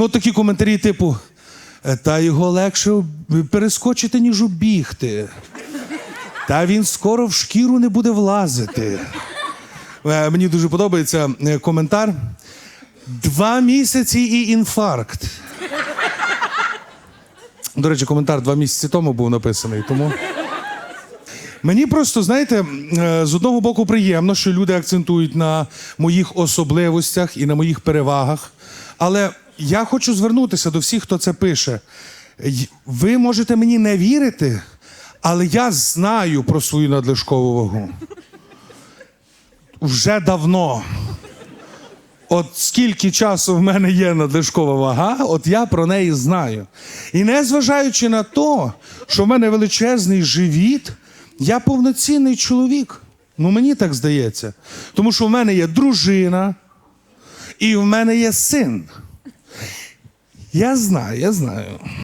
От такі коментарі, типу, «Е, та його легше перескочити, ніж обігти. Та він скоро в шкіру не буде влазити. Е, Мені дуже подобається е, коментар. Два місяці і інфаркт. До речі, коментар два місяці тому був написаний, тому. Мені просто, знаєте, з одного боку приємно, що люди акцентують на моїх особливостях і на моїх перевагах. Але я хочу звернутися до всіх, хто це пише. Ви можете мені не вірити, але я знаю про свою надлишкову вагу. Вже давно. От скільки часу в мене є надлишкова вага, от я про неї знаю. І незважаючи на те, що в мене величезний живіт, я повноцінний чоловік. Ну мені так здається. Тому що в мене є дружина і в мене є син. Я знаю, я знаю.